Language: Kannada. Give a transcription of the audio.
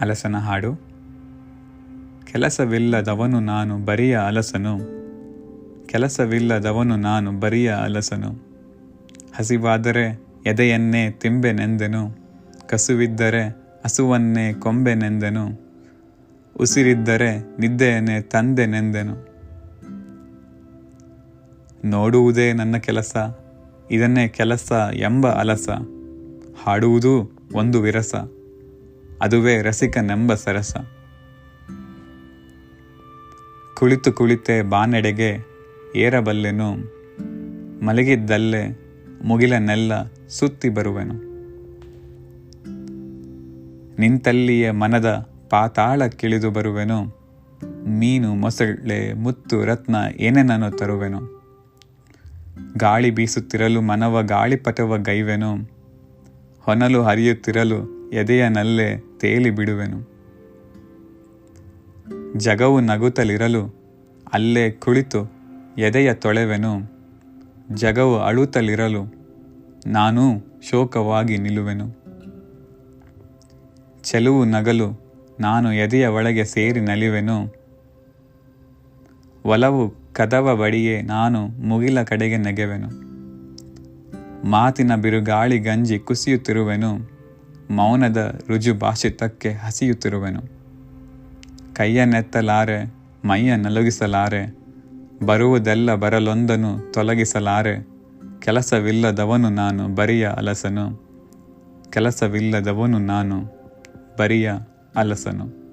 ಅಲಸನ ಹಾಡು. ಕೆಲಸವಿಲ್ಲದವನು ನಾನು ಬರಿಯ ಅಲಸನು. ಕೆಲಸವಿಲ್ಲದವನು ನಾನು ಬರಿಯ ಅಲಸನು. ಹಸಿವಾದರೆ ಎದೆಯನ್ನೇ ತಿಂಬೆನೆಂದೆನು ಕಸುವಿದ್ದರೆ ಹಸುವನ್ನೇ ಕೊಂಬೆನೆಂದೆನು ಉಸಿರಿದ್ದರೆ ನಿದ್ದೆಯನ್ನೇ ತಂದೆನೆಂದೆನು ನೋಡುವುದೇ ನನ್ನ ಕೆಲಸ, ಇದನ್ನೇ ಕೆಲಸ ಎಂಬ ಅಲಸ. ಹಾಡುವುದೂ ಒಂದು ವಿರಸ. ಅದುವೇ ರಸಿಕನೆಂಬ ಸರಸ. ಕುಳಿತು ಕುಳಿತೆ ಬಾನೆಡೆಗೆ ಏರಬಲ್ಲೆನು, ಮಲಗಿದ್ದಲ್ಲೇ ಮುಗಿಲನ್ನೆಲ್ಲ ಸುತ್ತಿ ಬರುವೆನು. ನಿಂತಲ್ಲಿಯೇ ಮನದ ಪಾತಾಳಕ್ಕಿಳಿದು ಬರುವೆನು, ಮೀನು, ಮೊಸಳೆ, ಮುತ್ತು, ರತ್ನ ಏನೇನನ್ನು ತರುವೆನು. ಗಾಳಿ ಬೀಸುತ್ತಿರಲು ಮನವ ಗಾಳಿಪಟವ ಗೈವೆನು, ಹೊನಲು ಹರಿಯುತ್ತಿರಲು ಎದೆಯ ನಲ್ಲೇ ತೇಲಿ ಬಿಡುವೆನು. ಜಗವು ನಗುತ್ತಲಿರಲು ಅಲ್ಲೇ ಕುಳಿತು ಎದೆಯ ತೊಳೆವೆನು. ಜಗವು ಅಳುತ್ತಲಿರಲು ನಾನೂ ಶೋಕವಾಗಿ ನಿಲ್ಲುವೆನು. ಚೆಲುವು ನಗಲು ನಾನು ಎದೆಯ ಒಳಗೆ ಸೇರಿ ನಲಿವೆನು. ಒಲವು ಕದವ ಬಡಿಯೇ ನಾನು ಮುಗಿಲ ಕಡೆಗೆ ನೆಗೆವೆನು. ಮಾತಿನ ಬಿರುಗಾಳಿ ಗಂಜಿ ಕುಸಿಯುತ್ತಿರುವೆನು. ಮೌನದ ರುಜು ಭಾಷಿತಕ್ಕೆ ಹಸಿಯುತ್ತಿರುವೆನು. ಕೈಯನ್ನೆತ್ತಲಾರೆ ಮೈಯ ನಲುಗಿಸಲಾರೆ, ಬರುವುದೆಲ್ಲ ಬರಲೊಂದನು ತೊಲಗಿಸಲಾರೆ, ಕೆಲಸವಿಲ್ಲದವನು ನಾನು ಬರಿಯ ಅಲಸನು. ಕೆಲಸವಿಲ್ಲದವನು ನಾನು ಬರಿಯ ಅಲಸನು.